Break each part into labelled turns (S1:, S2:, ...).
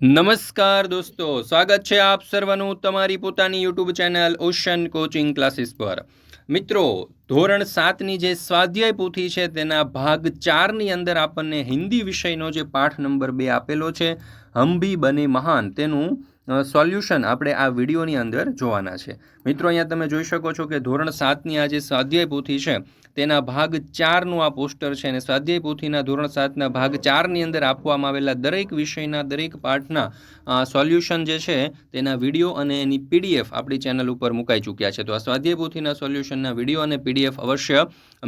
S1: નમસ્કાર દોસ્તો, સ્વાગત છે આપ સર્વનું તમારી પોતાની YouTube channel ocean coaching classes પર. મિત્રો, ધોરણ સાતની જે સ્વાધ્યાય પોથી છે તેના ભાગ ચારની અંદર આપણને હિન્દી વિષયનો જે પાઠ નંબર બે આપેલો છે, હમ બને મહાન તેનું સોલ્યુશન આપણે આ વિડીયોની અંદર જોવાના છે. મિત્રો, અહીંયા તમે જોઈ શકો છો કે ધોરણ સાતની આ જે સ્વાધ્યાય પોથી છે તેના ભાગ ચારનું આ પોસ્ટર છે અને સ્વાધ્યાય પોથીના ધોરણ સાતના ભાગ ચારની અંદર આપવામાં આવેલા દરેક વિષયના, દરેક પાઠના સોલ્યુશન જે છે તેના વીડિયો અને એની પીડીએફ આપણી ચેનલ ઉપર મુકાઈ ચૂક્યા છે. તો આ સ્વાધ્યાય પોથીના, સોલ્યુશનના વીડિયો અને પીડીએફ અવશ્ય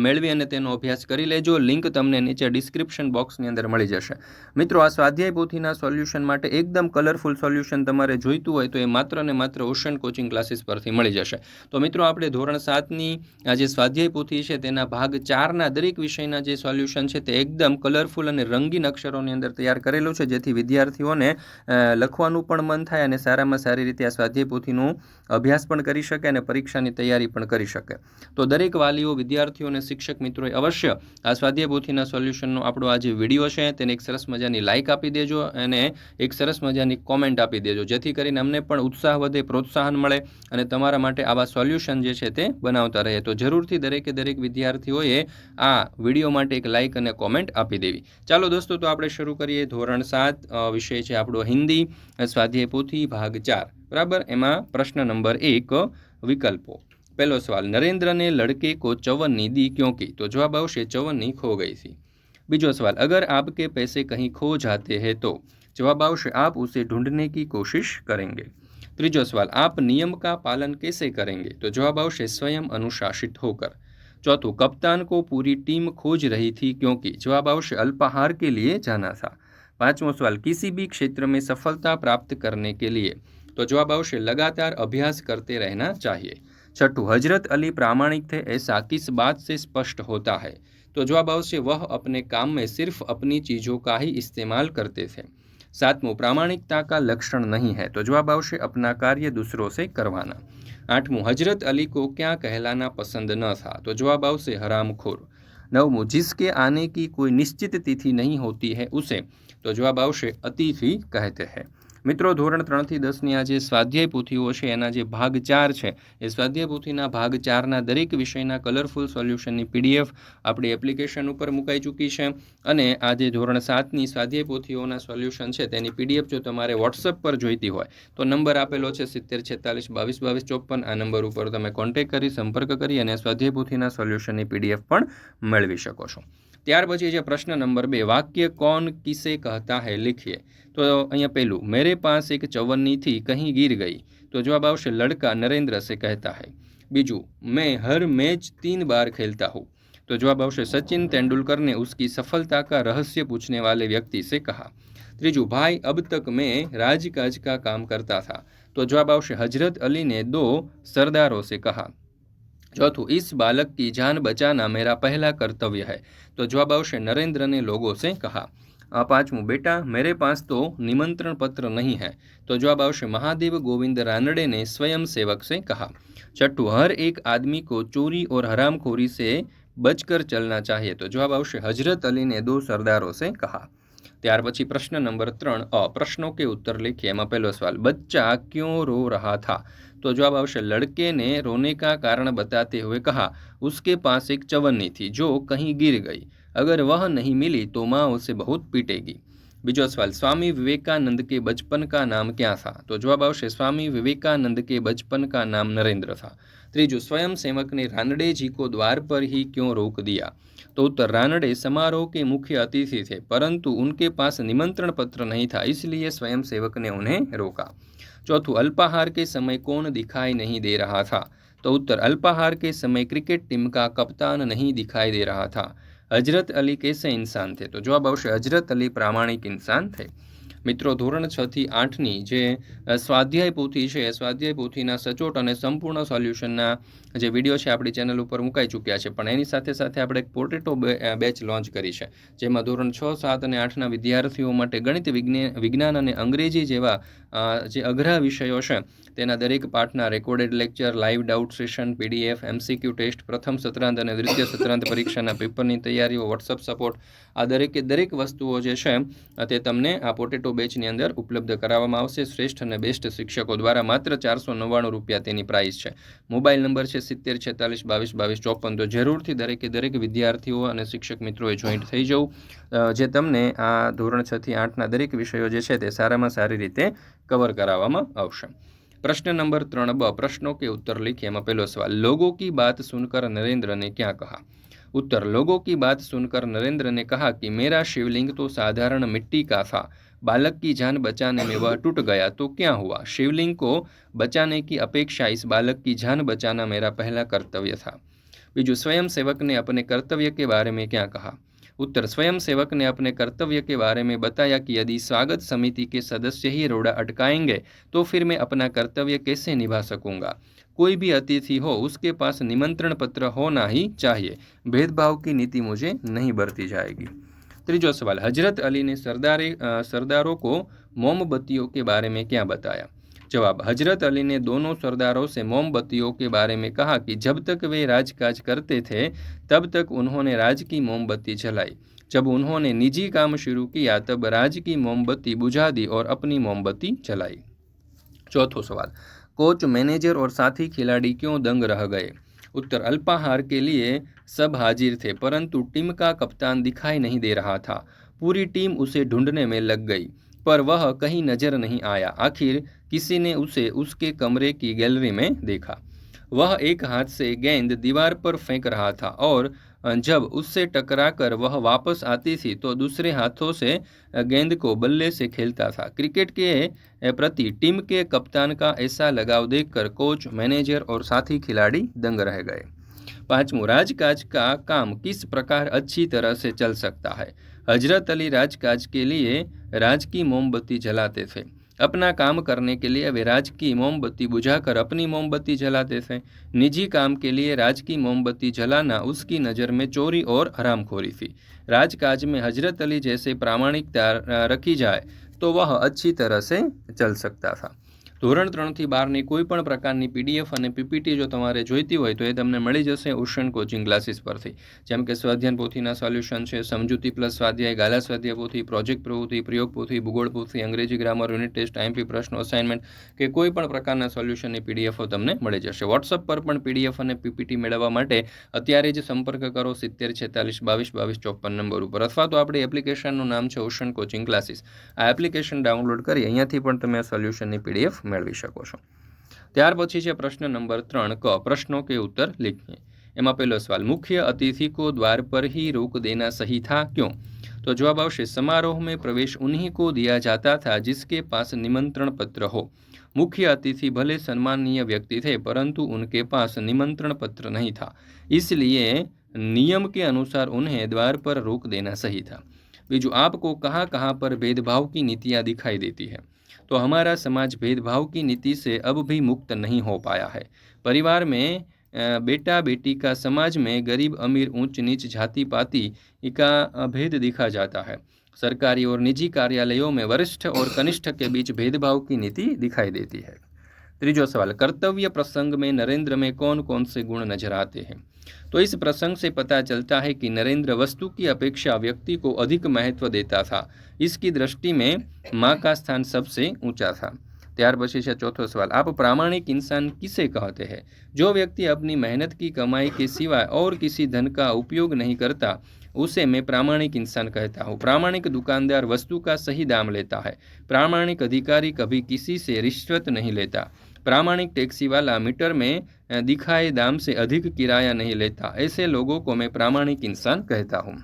S1: મેળવી અને તેનો અભ્યાસ કરી લેજો. લિંક તમને નીચે ડિસ્ક્રિપ્શન બોક્સની અંદર મળી જશે. મિત્રો, આ સ્વાધ્યાય પોથીના, સોલ્યુશન માટે એકદમ કલરફુલ સોલ્યુશન તમારે જોઈતું હોય તો એ માત્ર ને માત્ર ઓશન કોચિંગ ક્લાસીસ પરથી મળી જશે. તો મિત્રો, આપણે ધોરણ સાતની આ જે સ્વાધ્યાય પોથી છે તેના ભાગ ચારના દરેક વિષયના જે સોલ્યુશન છે તે એકદમ કલરફુલ અને રંગીન અક્ષરોની અંદર તૈયાર કરેલું છે, જેથી વિદ્યાર્થીઓને લખવાનું પણ મન થાય અને સારામાં સારી રીતે આ સ્વાધ્યાય પોથીનું અભ્યાસ પણ કરી શકે અને પરીક્ષાની તૈયારી પણ કરી શકે. તો દરેક વાલીઓ, વિદ્યાર્થીઓ અને શિક્ષક મિત્રોએ અવશ્ય આ સ્વાધ્યાય પોથીના સોલ્યુશનનો આપણો આ જે વીડિયો છે તેને એક સરસ મજાની લાઇક આપી દેજો અને એક સરસ મજાની કોમેન્ટ આપી દેજો, જેથી કરીને અમને પણ ઉત્સાહ વધે, પ્રોત્સાહન મળે અને તમારા માટે આવા સોલ્યુશન જે છે તે બનાવતા રહે. તો જરૂરથી દરેકે દરેક વિદ્યાર્થી વિદ્યાર્થીઓએ આ વીડિયો માટે એક લાઇક અને કોમેન્ટ આપી દેવી. ચાલો દોસ્તો, તો આપણે શરૂ કરીએ ધોરણ સાત વિષય છે આપણો હિન્દી, સ્વાધ્યાય પોથી, ભાગ ચાર. બરાબર? એમાં પ્રશ્ન નંબર એક, વિકલ્પો. પહેલો સવાલ, નરેન્દ્રને લડકે કો ચવનની દી ક્યોંકી? તો જવાબ આવશે ચવનની ખો ગઈ સી બીજો સવાલ, અગર આપકે પૈસે કહી ખો જાતે હે તો? જવાબ આવશે, આપ ઉસે ઢૂંઢને કી કોશિશ કરેંગે. ત્રીજો સવાલ, આપ નિયમ કા પાલન કેસે કરેંગે? તો જવાબ આવશે, સ્વયં અનુશાસિત હોકર. चौथों, कप्तान को पूरी टीम खोज रही थी क्योंकि जवाब अवश्य अल्पाहार के लिए जाना था। पांचवा सवाल, किसी भी क्षेत्र में सफलता प्राप्त करने के लिए तो जवाब आवश्य लगातार अभ्यास करते रहना चाहिए। छठू, हज़रत अली प्रामाणिक थे ऐसा किस बात से स्पष्ट होता है? तो जवाब अवश्य वह अपने काम में सिर्फ़ अपनी चीज़ों का ही इस्तेमाल करते थे। सातवों, प्रामाणिकता का लक्षण नहीं है तो जवाब अवश्य अपना कार्य दूसरों से करवाना। आठवों हज़रत अली को क्या कहलाना पसंद न था? तो जवाब आवश्य હરામખોર નવમું जिसके आने की कोई निश्चित तिथि नहीं होती है उसे। तो जवाब आवश्य अतिथि कहते हैं। મિત્રો, ધોરણ ત્રણથી દસની આ જે સ્વાધ્યાય પોથીઓ છે, એના જે ભાગ ચાર છે, એ સ્વાધ્યાય પોથીના ભાગ ચારના દરેક વિષયના કલરફુલ સોલ્યુશનની પીડીએફ આપણી એપ્લિકેશન ઉપર મુકાઈ ચૂકી છે. અને આ જે ધોરણ સાતની સ્વાધ્યાય પોથીઓના સોલ્યુશન છે, તેની પીડીએફ જો તમારે વોટ્સઅપ પર જોઈતી હોય, તો નંબર આપેલો છે સિત્તેર છેતાલીસ બાવીસ બાવીસ ચોપન. આ નંબર ઉપર તમે કોન્ટેક કરી, સંપર્ક કરી અને સ્વાધ્યાય પોથીના સોલ્યુશનની પીડીએફ પણ મેળવી શકો છો. ત્યાર પછી જે પ્રશ્ન નંબર બે વાક્ય કોણ કિસે કહતા હૈ લીખીએ તો અહીંયા પહેલું મેરે પાસ એક ચવન્ની थी कहीं गिर गई तो जवाब आवश्य लड़का नरेंद्र से कहता है बीजू मैं हर मैच तीन बार खेलता हूँ तो जवाब आवश्य सचिन तेंदुलकर ने उसकी सफलता का रहस्य पूछने वाले व्यक्ति से कहा त्रिजू भाई अब तक मैं राजकाज का काम करता था तो जवाब आवश्य हजरत अली ने दो सरदारों से कहा चौथू इस बालक की जान बचाना मेरा पहला कर्तव्य है तो जवाब आवश्य नरेंद्र ने लोगों से कहा पांचवों बेटा मेरे पास तो निमंत्रण पत्र नहीं है तो जवाब आवश्य महादेव गोविंद रानड़े ने स्वयं सेवक से कहा छठू हर एक आदमी को चोरी और हरामखोरी से बचकर चलना चाहिए तो जवाब आवश्य हजरत अली ने दो सरदारों से कहा ત્યાર પછી પ્રશ્ન નંબર ત્રણ અ પ્રશ્નો કે ઉત્તર लिखिए એમાં પહેલો સવાલ बच्चा क्यों रो रहा था तो जवाब आवश्य लड़के ने रोने का कारण बताते हुए कहा, उसके पास एक चवन्नी थी जो कहीं गिर गई। अगर वह नहीं मिली तो माँ उसे बहुत पीटेगी। बीजो सवाल स्वामी विवेकानंद के बचपन का नाम क्या था? तो जवाब आवश्य स्वामी विवेकानंद के बचपन का नाम नरेंद्र था। त्रीजो स्वयं सेवक ने रानडे जी को द्वार पर ही क्यों रोक दिया? तो उत्तर, रानडे समारोह के मुख्य अतिथि थे, परंतु उनके पास निमंत्रण पत्र नहीं था, इसलिए स्वयं सेवक ने उन्हें रोका। चौथों अल्पाहार के समय कौन दिखाई नहीं दे रहा था? तो उत्तर अल्पाहार के समय क्रिकेट टीम का कप्तान नहीं दिखाई दे रहा था। हज़रत अली कैसे इंसान थे? तो जवाब अवश्य हज़रत अली प्रामाणिक इंसान थे। મિત્રો, ધોરણ છ થી આઠની જે સ્વાધ્યાય પોથી છે સ્વાધ્યાય પોથીના સચોટ અને સંપૂર્ણ સોલ્યુશનના જે વીડિયો છે, આપણી ચેનલ ઉપર મુકાઈ ચૂક્યા છે. પણ એની સાથે સાથે આપણે એક પોટેટો બેચ લોન્ચ કરી છે, જેમાં ધોરણ છ, સાત અને આઠના વિદ્યાર્થીઓ માટે ગણિત વિજ્ઞાન અને અંગ્રેજી જેવા જે અઘરા વિષયો છે, તેના દરેક પાઠના recorded lecture, live doubt session, PDF, MCQ test, પ્રથમ સત્રાંત અને દ્વિતીય સત્રાંત પરીક્ષાના પેપરની તૈયારીઓ, વોટ્સઅપ સપોર્ટ, આ દરેકે દરેક વસ્તુઓ જે છે તે તમને આ પોટેટો બેચની અંદર ઉપલબ્ધ કરાવવામાં આવશે શ્રેષ્ઠ અને બેસ્ટ શિક્ષકો દ્વારા માત્ર ચારસો નવ્વાણું રૂપિયા તેની પ્રાઇસ છે મોબાઈલ નંબર છે સિત્તેર છેતાલીસ બાવીસ બાવીસ ચોપન તો જરૂરથી દરેકે દરેક વિદ્યાર્થીઓ અને શિક્ષક મિત્રોએ જોઈન્ટ થઈ જવું જે તમને આ ધોરણ છથી આઠના દરેક વિષયો જે છે તે સારામાં સારી રીતે કવર કરાવવામાં આવશે प्रश्न नंबर त्रण ब प्रश्नों के उत्तर लिखिए मैं पहलो सवाल लोगों की बात सुनकर नरेंद्र ने क्या कहा उत्तर लोगों की बात सुनकर नरेंद्र ने कहा कि मेरा शिवलिंग तो साधारण मिट्टी का था बालक की जान बचाने में वह टूट गया तो क्या हुआ? शिवलिंग को बचाने की अपेक्षा इस बालक की जान बचाना मेरा पहला कर्तव्य था। बीजू स्वयं सेवक ने अपने कर्तव्य के बारे में क्या कहा? उत्तर स्वयं सेवक ने अपने कर्तव्य के बारे में बताया कि यदि स्वागत समिति के सदस्य ही रोड़ा अटकाएँगे तो फिर मैं अपना कर्तव्य कैसे निभा सकूँगा? कोई भी अतिथि हो, उसके पास निमंत्रण पत्र होना ही चाहिए। भेदभाव की नीति मुझे नहीं बरती जाएगी। त्रीजो सवाल, हज़रत अली ने सरदारे सरदारों को मोमबत्तियों के बारे में क्या बताया? जवाब, हज़रत अली ने दोनों सरदारों से मोमबत्तियों के बारे में कहा कि जब तक वे राजकाज करते थे, तब तक उन्होंने राज की मोमबत्ती जलाई। जब उन्होंने निजी काम शुरू किया, तब राज की मोमबत्ती बुझा दी और अपनी मोमबत्ती जलाई। चौथो सवाल, कोच, मैनेजर और साथी खिलाड़ी क्यों दंग रह गए? उत्तर अल्पाहार के लिए सब हाजिर थे, परंतु टीम का कप्तान दिखाई नहीं दे रहा था। पूरी टीम उसे ढूँढने में लग गई, पर वह कहीं नज़र नहीं आया। आखिर किसी ने उसे उसके कमरे की गैलरी में देखा। वह एक हाथ से गेंद दीवार पर फेंक रहा था और जब उससे टकराकर वह वापस आती थी तो दूसरे हाथों से गेंद को बल्ले से खेलता था। क्रिकेट के प्रति टीम के कप्तान का ऐसा लगाव देखकर कोच, मैनेजर और साथी खिलाड़ी दंग रह गए। पांचवों राजकाज का काम किस प्रकार अच्छी तरह से चल सकता है? हज़रत अली राजकाज के लिए राज की मोमबत्ती जलाते थे। अपना काम करने के लिए वे राज की मोमबत्ती बुझाकर अपनी मोमबत्ती जलाते थे। निजी काम के लिए राज की मोमबत्ती जलाना उसकी नज़र में चोरी और हरामखोरी थी। राजकाज में हज़रत अली जैसे प्रामाणिकता रखी जाए तो वह अच्छी तरह से चल सकता था। ધોરણ ત્રણથી બારની કોઈ પણ પ્રકારની પીડીએફ અને પીપીટી જો તમારે જોઈતી હોય તો એ તમને મળી જશે ઓશન કોચિંગ ક્લાસીસ પરથી. જેમ કે સ્વાધ્યાન પોથીના સોલ્યુશન છે, સમજૂતી પ્લસ સ્વાધ્યાય, ગાલા સ્વાધ્યાય પોથી, પ્રોજેક્ટ પ્રવૃત્તિ, પ્રયોગ પોથી, ભૂગોળ પોથી, અંગ્રેજી ગ્રામર, યુનિટ ટેસ્ટ આઈએમપી પ્રશ્નો અસાઇનમેન્ટ કે કોઈ પણ પ્રકારના સોલ્યુશનની પીડીએફો તમને મળી જશે. વોટ્સઅપ પર પણ પીડીએફ અને પીપીટી મેળવવા માટે અત્યારે જ સંપર્ક કરો સિત્તેર છેતાલીસ બાવીસ બાવીસ ચોપન નંબર ઉપર. અથવા તો આપણી એપ્લિકેશનનું નામ છે ઓશન કોચિંગ ક્લાસીસ. આ એપ્લિકેશન ડાઉનલોડ કરી અહીંયાથી પણ તમે આ સોલ્યુશનની પીડીએફ મેળવી શકો છો ત્યાર પછી છે પ્રશ્ન નંબર ત્રણ ક પ્રશ્નો કે ઉત્તર लिखिए એમાં પહેલો સવાલ મુખ્ય અતિથि को द्वार पर ही रोक देना सही था क्यों तो जवाब आवश्य समारोह में प्रवेश उन्हीं को दिया जाता था जिसके पास निमंत्रण पत्र हो मुख्य अतिथि भले सम्माननीय व्यक्ति थे परंतु उनके पास निमंत्रण पत्र नहीं था इसलिए नियम के अनुसार उन्हें द्वार पर रोक देना सही था बीजू आपको कहाँ कहाँ पर भेदभाव की नीतियाँ दिखाई देती है तो हमारा समाज भेदभाव की नीति से अब भी मुक्त नहीं हो पाया है। परिवार में बेटा बेटी का समाज में गरीब अमीर ऊंच नीच जाति पाति का भेद दिखा जाता है। सरकारी और निजी कार्यालयों में वरिष्ठ और कनिष्ठ के बीच भेदभाव की नीति दिखाई देती है। त्रीजो सवाल, कर्तव्य प्रसंग में नरेंद्र में कौन कौन से गुण नज़र आते हैं? तो इस प्रसंग से पता चलता है कि नरेंद्र वस्तु की अपेक्षा व्यक्ति को अधिक महत्व देता था इसकी दृष्टि में माँ का स्थान सबसे ऊंचा था ત્યાર પછી છે ચોથો सवाल आप प्रामाणिक इंसान किसे कहते हैं जो व्यक्ति अपनी मेहनत की कमाई के सिवाय और किसी धन का उपयोग नहीं करता उसे मैं प्रामाणिक इंसान कहता हूँ प्रामाणिक दुकानदार वस्तु का सही दाम लेता है प्रामाणिक अधिकारी कभी किसी से रिश्वत नहीं लेता प्रामाणिक टैक्सी वाला मीटर में दिखाए दाम से अधिक किराया नहीं लेता, ऐसे लोगों को मैं प्रामाणिक इंसान कहता हूँ।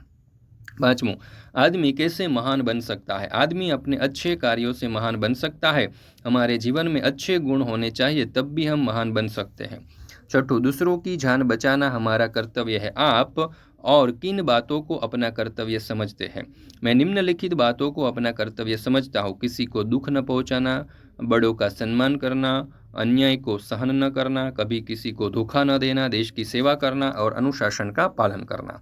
S1: पाँचवों आदमी कैसे महान बन सकता है? आदमी अपने अच्छे कार्यों से महान बन सकता है। हमारे जीवन में अच्छे गुण होने चाहिए, तब भी हम महान बन सकते हैं। छठो, दूसरों की जान बचाना हमारा कर्तव्य है। आप और किन बातों को अपना कर्तव्य समझते हैं? मैं निम्नलिखित बातों को अपना कर्तव्य समझता हूँ। किसी को दुख न पहुँचाना बड़ों का सम्मान करना अन्याय को सहन न करना कभी किसी को धोखा न देना देश की सेवा करना और अनुशासन का पालन करना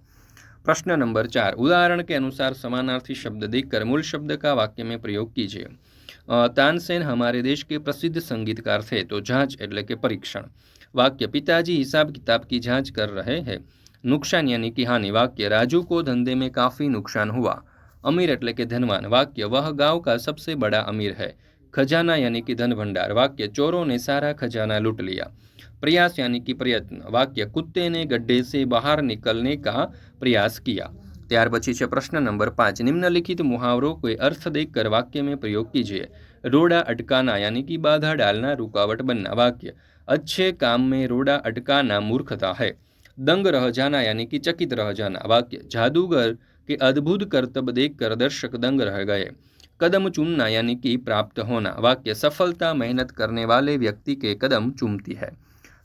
S1: प्रश्न नंबर चार उदाहरण के अनुसार समानार्थी शब्द देखकर मूल शब्द का वाक्य में प्रयोग कीजिए तानसेन हमारे देश के प्रसिद्ध संगीतकार थे तो जांच एट्ले के परीक्षण वाक्य पिताजी हिसाब किताब की जांच कर रहे हैं नुकसान यानी कि हानि वाक्य राजू को धंधे में काफ़ी नुकसान हुआ अमीर એટલે કે ધનવાન વાક્ય વહ ગાંવ કા સબસે બડા અમીર હૈ खजाना यानी कि धन भंडार वाक्य चोरों ने सारा खजाना लूट लिया प्रयास यानी कि प्रयत्न वाक्य कुत्ते ने गड्ढे से बाहर निकलने का प्रयास किया ત્યાર પછી છે પ્રશ્ન નંબર પાંચ નિમ્નલિખિત मुहावरों को अर्थ देकर वाक्य में प्रयोग कीजिए रोड़ा अटकाना यानी कि बाधा डालना रुकावट बनना वाक्य अच्छे काम में रोड़ा अटकाना मूर्खता है दंग रह जाना यानी कि चकित रह जाना वाक्य जादूगर के अद्भुत कर्तव्य देखकर दर्शक दंग रह गए कदम चूमना यानी कि प्राप्त होना वाक्य सफलता मेहनत करने वाले व्यक्ति के कदम चूमती है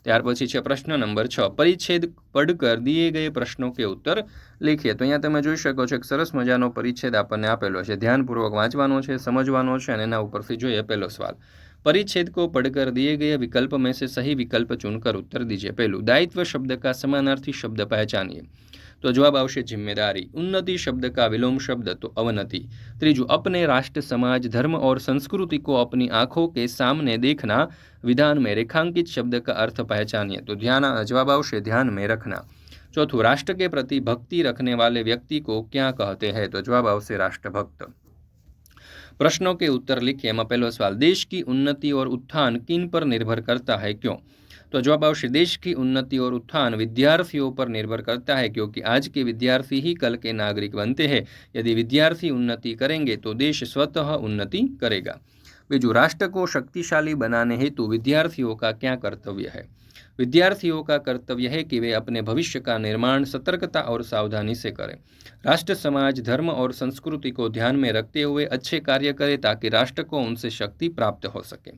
S1: ત્યાર પછી છે પ્રશ્ન નંબર છ પરિચ્છેદ પડકર દિએ ગયે પ્રશ્નો કે ઉત્તર લખીએ તો અહીંયા તમે જોઈ શકો છો એક સરસ મજાનો પરિચ્છેદ આપણને આપેલો છે ધ્યાનપૂર્વક વાંચવાનો છે સમજવાનો છે અને એના ઉપરથી જોઈએ પહેલો સવાલ परिच्छेद को पढ़कर दिए गए विकल्प में से सही विकल्प चुनकर उत्तर दीजिए पहलू दायित्व शब्द का समानार्थी शब्द पहचानिए तो जवाब आवश्य ज़िम्मेदारी। उन्नति शब्द का विलोम शब्द तो अवनति। त्रीजू, अपने राष्ट्र, समाज, धर्म और संस्कृति को अपनी आँखों के सामने देखना, विधान में रेखांकित शब्द का अर्थ पहचानिए। तो ध्यान जवाब आवश्य ध्यान में रखना। चौथू, राष्ट्र के प्रति भक्ति रखने वाले व्यक्ति को क्या कहते हैं? तो जवाब आवश्य राष्ट्रभक्त। प्रश्नों के उत्तर लिखिए। पहलो सवाल, देश की उन्नति और उत्थान किन पर निर्भर करता है? क्यों? तो जवाब आवश्य देश की उन्नति और उत्थान विद्यार्थियों पर निर्भर करता है, क्योंकि आज के विद्यार्थी ही कल के नागरिक बनते हैं। यदि विद्यार्थी उन्नति करेंगे तो देश स्वतः उन्नति करेगा। बीजू राष्ट्र को शक्तिशाली बनाने हेतु विद्यार्थियों का क्या कर्तव्य है? विद्यार्थियों का कर्तव्य है कि वे अपने भविष्य का निर्माण, सतर्कता और सावधानी से करें। राष्ट्र, समाज, धर्म और संस्कृति को ध्यान में रखते हुए अच्छे कार्य करें, ताकि राष्ट्र को उनसे शक्ति प्राप्त हो सके।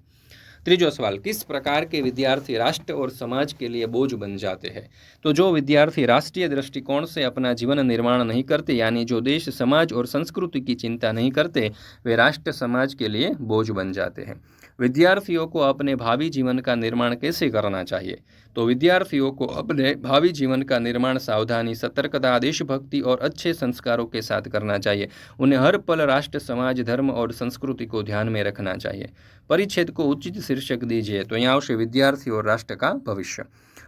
S1: त्रीजो सवाल, किस प्रकार के विद्यार्थी राष्ट्र और समाज के लिए बोझ बन जाते हैं? तो जो विद्यार्थी राष्ट्रीय दृष्टिकोण से अपना जीवन निर्माण नहीं करते, यानी जो देश, समाज और संस्कृति की चिंता नहीं करते, वे राष्ट्र, समाज के लिए बोझ बन जाते हैं। विद्यार्थियों को अपने भावी जीवन का निर्माण कैसे करना चाहिए? तो विद्यार्थियों को अपने भावी जीवन का निर्माण, सावधानी, सतर्कता, देशभक्ति और अच्छे संस्कारों के साथ करना चाहिए। उन्हें हर पल राष्ट्र, समाज, धर्म और संस्कृति को ध्यान में रखना चाहिए। परिच्छेद को उचित शीर्षक दीजिए तो यहाँ से विद्यार्थी और राष्ट्र का भविष्य।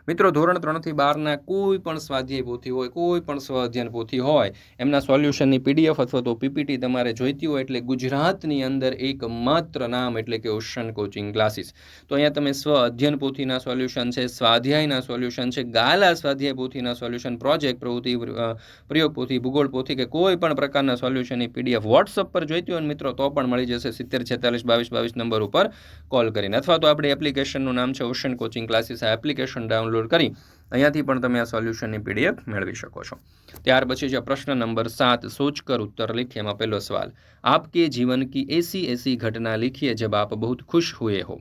S1: મિત્રો, ધોરણ ત્રણથી બારના કોઈ પણ સ્વાધ્યાય પોથી હોય, કોઈ પણ સ્વ અધ્યયન પોથી હોય, એમના સોલ્યુશનની પીડીએફ અથવા તો પીપીટી તમારે જોઈતી હોય એટલે ગુજરાતની અંદર એક માત્ર નામ એટલે કે ઓશન કોચિંગ ક્લાસીસ તો અહીંયા તમે સ્વ અધ્યયન પોથીના સોલ્યુશન છે સ્વાધ્યાયના સોલ્યુશન છે, ગાલા સ્વાધ્યાય પોથીના સોલ્યુશન પ્રોજેક્ટ પ્રવૃત્તિ પ્રયોગ પોથી, ભૂગોળ પોથી કે કોઈ પણ પ્રકારના સોલ્યુશનની પીડીએફ વોટ્સઅપ પર જોઈતી હોય મિત્રો, તો પણ મળી જશે સિત્તેર, છેતાલીસ, બાવીસ બાવીસ નંબર ઉપર કોલ કરીને. અથવા તો આપણી એપ્લિકેશનનું નામ છે ઓશન કોચિંગ ક્લાસીસ આ એપ્લિકેશન ડાઉનલોડ ડાઉનલોડ કરી અહીંયાથી પણ તમે આ સોલ્યુશનની પીડીએફ મેળવી શકો છો ત્યાર પછી છે પ્રશ્ન નંબર સાત सोच कर उत्तर लिखिए એમાં પહેલો સવાલ आपके जीवन की ऐसी ऐसी घटना लिखिए जब आप बहुत खुश हुए हो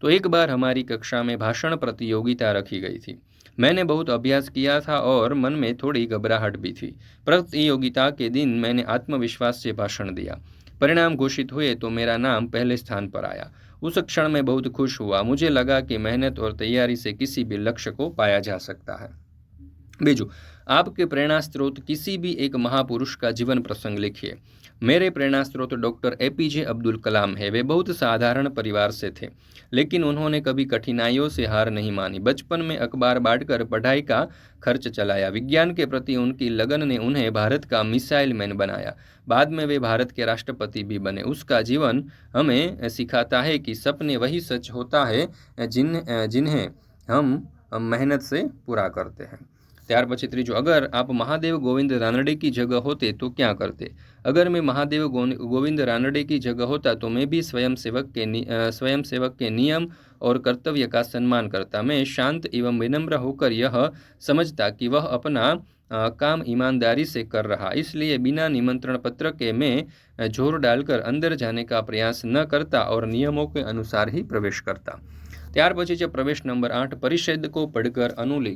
S1: तो एक बार हमारी कक्षा में भाषण प्रतियोगिता रखी गई थी मैंने बहुत अभ्यास किया था और मन में थोड़ी घबराहट भी थी प्रतियोगिता के दिन मैंने आत्मविश्वास से भाषण दिया परिणाम घोषित हुए तो मेरा नाम पहले स्थान पर आया उस क्षण में बहुत खुश हुआ। मुझे लगा कि मेहनत और तैयारी से किसी भी लक्ष्य को पाया जा सकता है। बीजू, आपके प्रेरणा स्रोत किसी भी एक महापुरुष का जीवन प्रसंग लिखिए। मेरे प्रेरणा स्रोत doctor A P J Abdul Kalam है। वे बहुत साधारण परिवार से थे, लेकिन उन्होंने कभी कठिनाइयों से हार नहीं मानी। बचपन में अखबार बांटकर पढ़ाई का खर्च चलाया। विज्ञान के प्रति उनकी लगन ने उन्हें भारत का मिसाइल मैन बनाया। बाद में वे भारत के राष्ट्रपति भी बने। उसका जीवन हमें सिखाता है कि सपने वही सच होता है जिन, जिन्हें हम मेहनत से पूरा करते हैं। ત્યાર પછી ત્રીજું અગર આપ મહાદેવ ગોવિંદ રાનડે કી જગહ હોતે તો ક્યાં કરતે અગર મેં મહાદેવ गोविंद रानडे की जगह होता तो मैं भी स्वयं सेवक के स्वयं सेवक के नियम और कर्तव्य का सम्मान करता। मैं शांत एवं विनम्र होकर यह समझता कि वह अपना आ, काम ईमानदारी से कर रहा। इसलिए बिना निमंत्रण पत्र के मैं ज़ोर डालकर अंदर जाने का प्रयास न करता और नियमों के अनुसार ही प्रवेश करता। ત્યાર પછી છે પ્રવેશ નંબર આઠ પરિષદ કો પડકર અનુલિ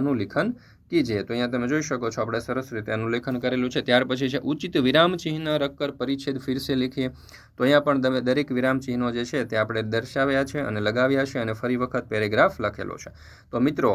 S1: અનુલેખન કીજે. તો અહીંયા તમે જોઈ શકો છો, આપણે સરસ રીતે અનુલેખન કરેલું છે. ત્યાર પછી છે, ઉચિત વિરામ ચિહ્ન રખકર પરિચ્છેદ ફિરસે લીખીએ તો અહીંયા પણ તમે દરેક વિરામ ચિહ્નો જે છે, તે આપણે દર્શાવ્યા છે અને લગાવ્યા છે અને ફરી વખત પેરેગ્રાફ લખેલો છે. તો મિત્રો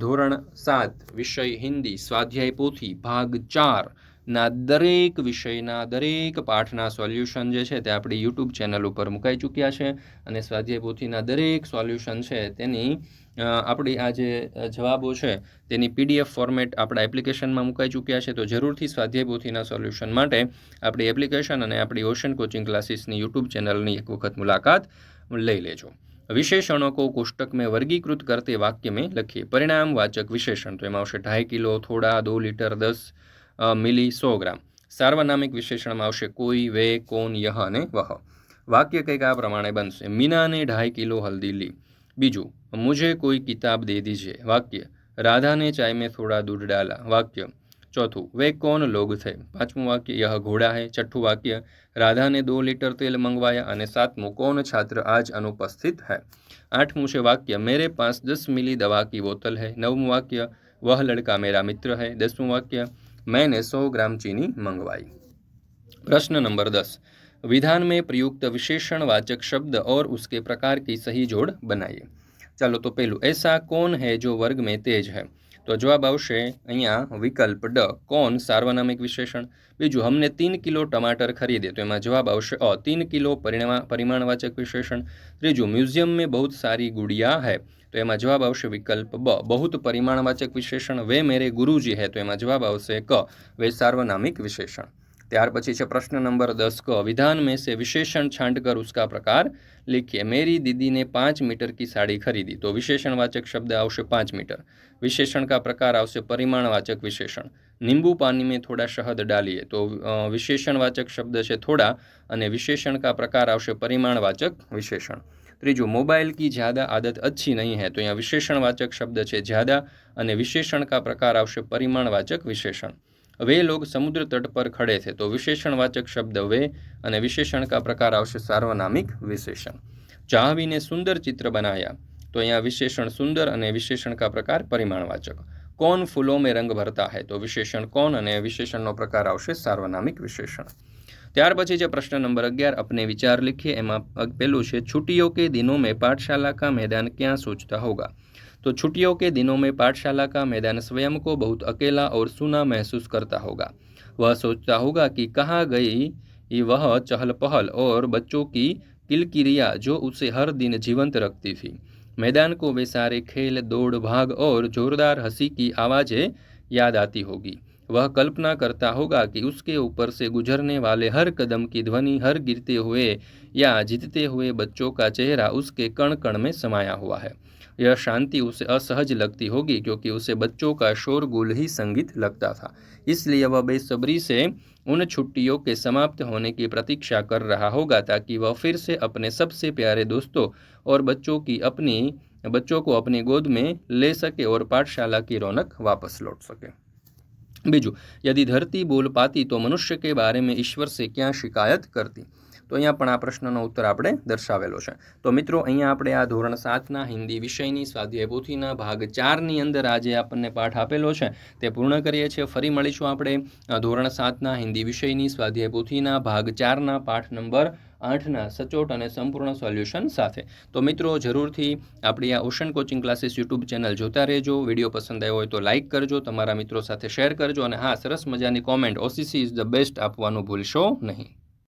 S1: ધોરણ સાત, વિષય હિન્દી, સ્વાધ્યાય પોથી, ભાગ ચાર ના, દરેક વિષયના, દરેક પાઠના સોલ્યુશન જે છે તે આપણી યુટ્યુબ ચેનલ ઉપર મુકાઈ ચૂક્યા છે અને સ્વાધ્યાય પોથીના દરેક સોલ્યુશન છે તેની આપણી આ જે જવાબો છે તેની પીડીએફ ફોર્મેટ આપણા એપ્લિકેશનમાં મુકાઈ ચૂક્યા છે. તો જરૂરથી સ્વાધ્યાય પોથીના સોલ્યુશન માટે આપણી એપ્લિકેશન અને આપણી ઓશન કોચિંગ ક્લાસીસની યુટ્યુબ ચેનલની એક વખત મુલાકાત લઈ લેજો. વિશેષણો કો કોષ્ટક મેં વર્ગીકૃત કરતી વાક્ય મેં લખીએ. પરિણામ, વાચક વિશેષણ. તો એમાં આવશે ઢાઈ કિલો, થોડા, દો લીટર, દસ सौ ग्राम सार्वनामिक विशेषण में आवश्य कोई वे कौन यह ने वह वाक्य કંઈક આ પ્રમાણે બનશે મીનાને ઢાઈ કિલો હલ્દી લી બીજું मुझे कोई किताब दे दीजिए वाक्य राधा ने चाय में थोड़ा दूध डाला वाक्य चौथું वे कौन लोग थे પાંચમું વાક્ય यह घोड़ा है छठું वाक्य राधा ने दो लीटर तेल मंगवाया અને સાતમું कौन छात्र आज अनुपस्थित है आठमું છે वाक्य मेरे पास दस मिली दवा की बोतल है नवमું वाक्य वह लड़का मेरा मित्र है दसमुं वाक्य मैंने सौ ग्राम चीनी मंगवाई। प्रश्न नंबर दस। विधान में प्रयुक्त विशेषणवाचक शब्द और उसके प्रकार की सही जोड़ बनाइए। चलो तो पहलू, ऐसा कौन है जो वर्ग में तेज है? તો જવાબ આવશે અહીંયા વિકલ્પ ડ, કોન સાર્વનામિક વિશેષણ. બીજું, હમને તીન કિલો ટમાટર ખરીદે, તો એમાં જવાબ આવશે અ, તીન કિલો પરિણા પરિમાણવાચક વિશેષણ. ત્રીજું, મ્યુઝિયમ મેં બહુ સારી ગુડિયા હૈ, તો એમાં જવાબ આવશે વિકલ્પ બ, બહુત પરિમાણવાચક વિશેષણ, વે મેરે ગુરુજી હૈ, તો એમાં જવાબ આવશે ક, વે સાર્વનામિક વિશેષણ. ત્યાર પછી છે પ્રશ્ન નંબર દસ ક विधान में से विशेषण छांटकर उसका प्रकार लिखिए मेरी दीदी ने पाँच मीटर की साड़ी खरीदी तो विशेषणवाचक शब्द आवश्य पाँच मीटर विशेषण का प्रकार आवश्य परिमाणवाचक विशेषण नींबू पानी में थोड़ा शहद डालिए तो विशेषणवाचक शब्द છે થોડા અને વિશેષણ का प्रकार આવશે પરિમાણવાચક વિશેષણ ત્રીજું મોબાઈલ की ज़्यादा आदत अच्छी नहीं है तो यहाँ विशेषणवाचक शब्द છે ज़्यादा અને વિશેષણ का प्रकार આવશે પરિમાણવાચક વિશેષણ वे लोग समुद्र तट पर खड़े थे तो विशेषणवाचक शब्द वे અને વિશેષણ का प्रकार આવશે સાર્વનામિક વિશેષણ જાહવીને સુંદર ચિત્ર બનાયા તો અહીંયા વિશેષણ સુંદર અને વિશેષણ का પ્રકાર પરિમાણવાચક કોણ ફૂલો મેં રંગ ભરતા હૈ તો વિશેષણ કોણ અને વિશેષણનો પ્રકાર આવશે સાર્વનામિક વિશેષણ ત્યાર પછી છે પ્રશ્ન નંબર અગિયાર अपने વિચાર लिखिए એમાં પહેલું છે છુટ્ટીઓ કે દિનો મેં પાઠશાલા કા मैदान ક્યાં सोचता होगा तो छुट्टियों के दिनों में पाठशाला का मैदान स्वयं को बहुत अकेला और सुना महसूस करता होगा। वह सोचता होगा कि कहाँ गई वह चहल पहल और बच्चों की किलकिरिया जो उसे हर दिन जीवंत रखती थी। मैदान को वे सारे खेल, दौड़, भाग और जोरदार हँसी की आवाज़ें याद आती होगी। वह कल्पना करता होगा कि उसके ऊपर से गुजरने वाले हर कदम की ध्वनि हर गिरते हुए या जीतते हुए बच्चों का चेहरा उसके कण कण में समाया हुआ है। यह शांति उसे असहज लगती होगी, क्योंकि उसे बच्चों का शोरगुल ही संगीत लगता था। इसलिए वह बेसब्री से उन छुट्टियों के समाप्त होने की प्रतीक्षा कर रहा होगा, ताकि वह फिर से अपने सबसे प्यारे दोस्तों और बच्चों की अपनी, बच्चों को अपनी गोद में ले सके और पाठशाला की रौनक वापस लौट सके। बीजू, यदि धरती बोल पाती तो मनुष्य के बारे में ईश्वर से क्या शिकायत करती? તો અહીંયા પણ આ પ્રશ્નનો ઉત્તર આપણે દર્શાવેલો છે. તો મિત્રો, અહીંયા આપણે આ ધોરણ સાતના હિન્દી વિષયની સ્વાધ્યાય પોથીના ભાગ ચારની અંદર આજે આપણને પાઠ આપેલો છે. તે પૂર્ણ કરીએ છીએ. ફરી મળીશું આપણે ધોરણ સાતના હિન્દી વિષયની સ્વાધ્યાય પોથીના ભાગ ચારના પાઠ નંબર આઠના સચોટ અને સંપૂર્ણ સોલ્યુશન સાથે. તો મિત્રો, જરૂરથી આપણી આ ocean coaching classes YouTube channel જોતા રહેજો. વીડિયો પસંદ આવ્યો હોય તો લાઇક કરજો. તમારા મિત્રો સાથે શેર કરજો. અને હા, સરસ મજાની comment. OCC is the best આપવાનું ભૂલશો નહીં.